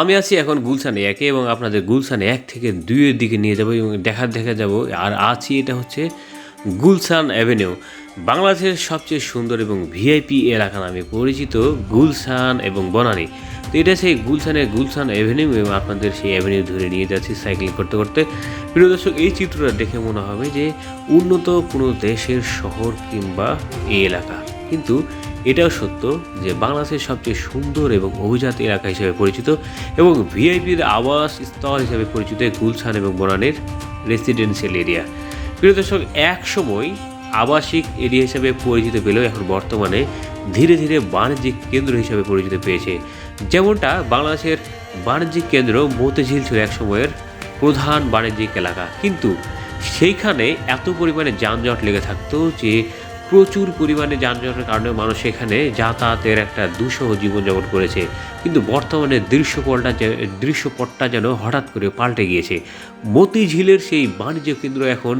আমি আছি এখন গুলশানে একে এবং আপনাদের গুলশানে এক থেকে দুইয়ের দিকে নিয়ে যাব এবং দেখা দেখা যাব। আর আছি এটা হচ্ছে গুলশান অ্যাভিনিউ। বাংলাদেশের সবচেয়ে সুন্দর এবং ভিআইপি এলাকা নামে পরিচিত গুলশান এবং বনানী। তো এটা সেই গুলশানের গুলশান অ্যাভিনিউ এবং আপনাদের সেই অ্যাভিনিউ ধরে নিয়ে যাচ্ছি সাইকেল করতে করতে। প্রিয় দর্শক, এই চিত্রটা দেখে মনে হবে যে উন্নত কোনো দেশের শহর কিংবা এই এলাকা। কিন্তু এটাও সত্য যে বাংলাদেশের সবচেয়ে সুন্দর এবং অভিজাত এলাকা হিসেবে পরিচিত এবং ভিআইপির আবাস স্থল হিসেবে পরিচিত গুলশান এবং বনানের রেসিডেন্সিয়াল এরিয়া প্রিয় দর্শক, এক সময় আবাসিক এরিয়া হিসেবে পরিচিত পেলেও এখন বর্তমানে ধীরে ধীরে বাণিজ্যিক কেন্দ্র হিসেবে পরিচিত পেয়েছে। যেমনটা বাংলাদেশের বাণিজ্যিক কেন্দ্র মতিঝিল ছিল এক সময়ের প্রধান বাণিজ্যিক এলাকা। কিন্তু সেইখানে এত পরিমাণে যানজট লেগে থাকতো যে প্রচুর পরিমাণে যানজটের কারণে মানুষ এখানে যাতায়াতের একটা দুঃসহ জীবনযাপন করেছে। কিন্তু বর্তমানে দৃশ্যপটটা দৃশ্যপটটা যেন হঠাৎ করে পাল্টে গিয়েছে। মতিঝিলের সেই বাণিজ্য কেন্দ্র এখন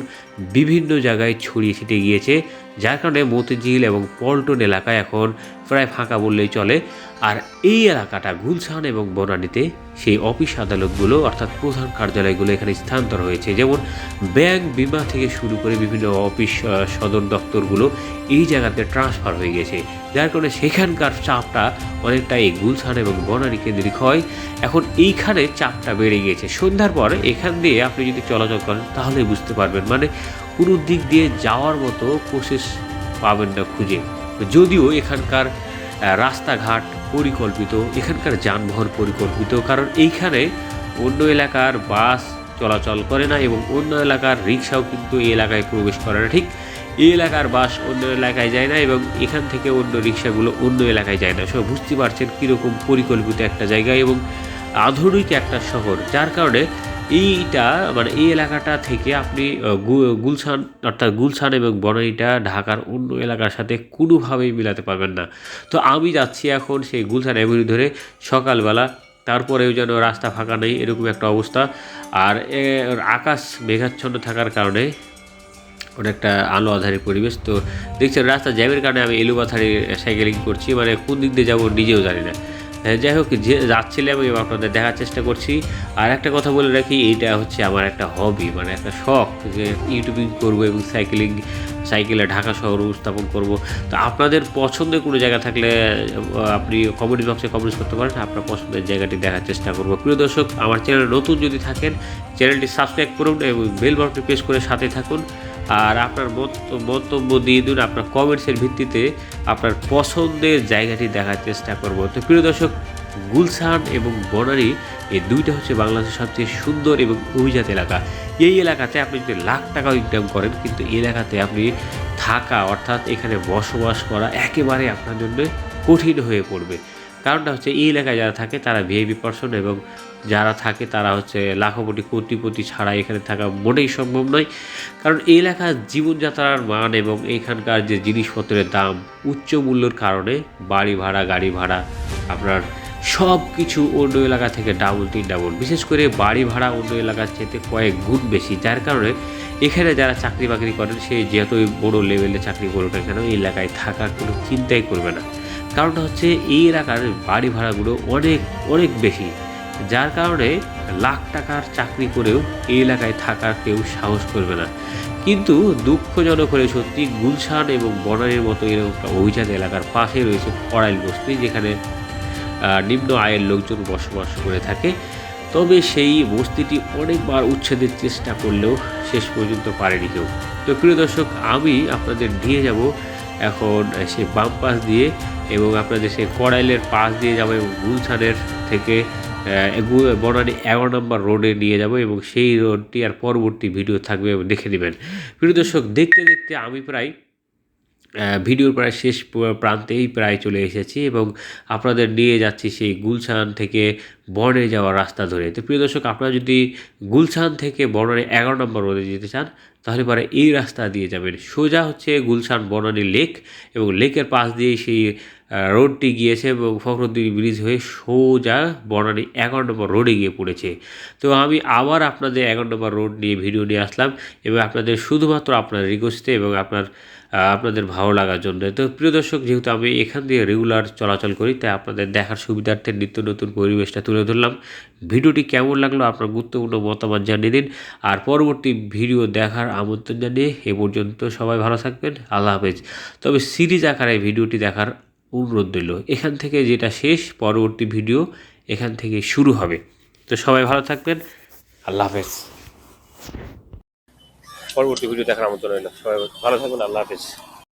বিভিন্ন জায়গায় ছড়িয়ে ছিটিয়ে গিয়েছে, যার কারণে মতিঝিল এবং পল্টন এলাকা এখন প্রায় ফাঁকা বললেই চলে। আর এই এলাকাটা গুলশান এবং বনানীতে সেই অফিস আদালতগুলো অর্থাৎ প্রধান কার্যালয়গুলো এখানে স্থানান্তর হয়েছে। যেমন ব্যাংক বিমা থেকে শুরু করে বিভিন্ন অফিস সদর দপ্তরগুলো এই জায়গাতে ট্রান্সফার হয়ে গেছে। যার কারণে সেখানকার চাপটা অনেকটা এই গুলশান এবং বনানী কেন্দ্রিক হয়। এখন এইখানে চাপটা বেড়ে গিয়েছে। সন্ধ্যার পর এখান দিয়ে আপনি যদি চলাচল করেন তাহলে বুঝতে পারবেন। মানে কোনো দিক দিয়ে যাওয়ার মতো প্রসেস পাবেন না খুঁজে। যদিও এখানকার রাস্তাঘাট পরিকল্পিত, এখানকার যানবাহন পরিকল্পিত, কারণ এইখানে অন্য এলাকার বাস চলাচল করে না এবং অন্য এলাকার রিক্সাও কিন্তু এই এলাকায় প্রবেশ করে না। ঠিক এই এলাকার বাস অন্য এলাকায় যায় না এবং এখান থেকে অন্য রিক্সাগুলো অন্য এলাকায় যায় না। সব বুঝতে পারছেন কীরকম পরিকল্পিত একটা জায়গা এবং আধুনিক একটা শহর, যার কারণে এইটা মানে এই এলাকাটা থেকে আপনি গুলশান অর্থাৎ গুলশান এবং বনানীটা ঢাকার অন্য এলাকার সাথে কোনোভাবেই মিলাতে পারবেন না। তো আমি যাচ্ছি এখন সেই গুলশান অ্যাভিনিউ ধরে সকালবেলা, তারপরেও যেন রাস্তা ফাঁকা নেই, এরকম একটা অবস্থা। আর আকাশ মেঘাচ্ছন্ন থাকার কারণে অনেকটা আলো আধারের পরিবেশ। তো দেখছেন রাস্তা জ্যামের কারণে আমি এলুবাথারি সাইকেলিং করছি মানে কোন দিক দিয়ে যাব নিজেও জানি না। হ্যাঁ, যাই হোক যে যাচ্ছিলাম এবং আপনাদের দেখার চেষ্টা করছি। আর একটা কথা বলে রাখি এইটা হচ্ছে আমার একটা হবি মানে একটা শখ যে ইউটিউবিং করব এবং সাইকেলিং সাইকেলে ঢাকা শহর উপস্থাপন করব। তো আপনাদের পছন্দের কোনো জায়গা থাকলে আপনি কমেন্ট বক্সে কমেন্টস করতে পারেন। আপনার পছন্দের জায়গাটি দেখার চেষ্টা করব। প্রিয় দর্শক আমার চ্যানেল নতুন যদি থাকেন চ্যানেলটি সাবস্ক্রাইব করুন এবং বেল বাটনটি প্রেস করে সাথে থাকুন। আর আপনার মন্তব্য দিয়ে দিন আপনার কমেন্টসের ভিত্তিতে আপনার পছন্দের জায়গাটি দেখার চেষ্টা করব। তো প্রিয় দর্শক, গুলশান এবং বনানী এই দুইটা হচ্ছে বাংলাদেশের সবচেয়ে সুন্দর এবং অভিজাত এলাকা। এই এলাকাতে আপনি যদি লাখ টাকা ইনকাম করেন, কিন্তু এই এলাকাতে আপনি থাকা অর্থাৎ এখানে বসবাস করা একেবারে আপনার জন্য কঠিন হয়ে পড়বে। কারণটা হচ্ছে এই এলাকায় যারা থাকে তারা ভিআইপি পার্সন এবং যারা থাকে তারা হচ্ছে লাখপতি কোটিপতি ছাড়া এখানে থাকা মোটেই সম্ভব নয়। কারণ এই এলাকার জীবনযাত্রার মান এবং এখানকার যে জিনিসপত্রের দাম, উচ্চ মূল্যর কারণে বাড়ি ভাড়া, গাড়ি ভাড়া, আপনার সব কিছু অন্য এলাকা থেকে ডাবল তিন ডাবল বিশেষ করে বাড়ি ভাড়া অন্য এলাকার চেয়ে কয়েক গুণ বেশি। যার কারণে এখানে যারা চাকরি বাকরি করেন, সে যতই বড় লেভেলে চাকরি করুক না কেন, এই এলাকায় থাকার কোনো চিন্তাই করবে না। কারণটা হচ্ছে এই এলাকার বাড়ি ভাড়াগুলো অনেক অনেক বেশি। যার কারণে লাখ টাকার চাকরি করেও এই এলাকায় থাকার কেউ সাহস করবে না। কিন্তু দুঃখজনক হলে সত্যি গুলশান এবং বনানীর মতো এরকম একটা অভিজাত এলাকার পাশে রয়েছে কড়াইল বস্তি, যেখানে নিম্ন আয়ের লোকজন বসবাস করে থাকে। তবে সেই বস্তিটি অনেকবার উচ্ছেদের চেষ্টা করলেও শেষ পর্যন্ত পারেনি কেউ। তো প্রিয় দর্শক, আমি আপনাদের নিয়ে যাব এখন সে বাম পাশ দিয়ে এবং আপনাদের সে কড়াইলের পাশ দিয়ে যাব এবং গুলছানের থেকে বনানি এগারো নম্বর রোডে নিয়ে যাব এবং সেই রোডটি আর পরবর্তী ভিডিও থাকবে এবং দেখে নেবেন। প্রিয় দর্শক, দেখতে দেখতে আমি প্রায় ভিডিওর প্রায় শেষ প্রান্তেই প্রায় চলে এসেছি এবং আপনাদের নিয়ে যাচ্ছি সেই গুলশান থেকে বর্ণে যাওয়ার রাস্তা ধরে। তো প্রিয় দর্শক, আপনারা যদি গুলশান থেকে বর্ণালী এগারো নম্বর রোডে যেতে চান, তাহলে পরে এই রাস্তা দিয়ে যাবেন। সোজা হচ্ছে গুলশান বর্ণালী লেক এবং লেকের পাশ দিয়ে সেই রোডটি গিয়েছে এবং ফখরুদ্দিন ব্রিজ হয়ে সোজা বর্ণালী এগারো নম্বর রোডে গিয়ে পড়েছে। তো আমি আবার আপনাদের এগারো নম্বর রোড নিয়ে ভিডিও নিয়ে আসলাম এবং আপনাদের শুধুমাত্র আপনার রিকোয়েস্টে এবং আপনার আপনাদের ভালো লাগার জন্য। তো প্রিয় দর্শক, যেহেতু আমি এখান দিয়ে রেগুলার চলাচল করি, তাই আপনাদের দেখার সুবিধার্থে নিত্য নতুন পরিবেশটা তুলে ধরলাম। ভিডিওটি কেমন লাগল আপনার গুরুত্বপূর্ণ মতামত জানিয়ে দিন। আর পরবর্তী ভিডিও দেখার আমন্ত্রণ জানিয়ে এ পর্যন্ত সবাই ভালো থাকবেন। আল্লাহ হাফেজ। তবে সিরিজ আকারে ভিডিওটি দেখার অনুরোধ রইল। এখান থেকে যেটা শেষ, পরবর্তী ভিডিও এখান থেকে শুরু হবে। তো সবাই ভালো থাকবেন। আল্লাহ হাফেজ। পরবর্তী ভিডিও দেখার আমন্ত্রণ রইল। সবাই ভালো থাকবেন আল্লাহ হাফেজ।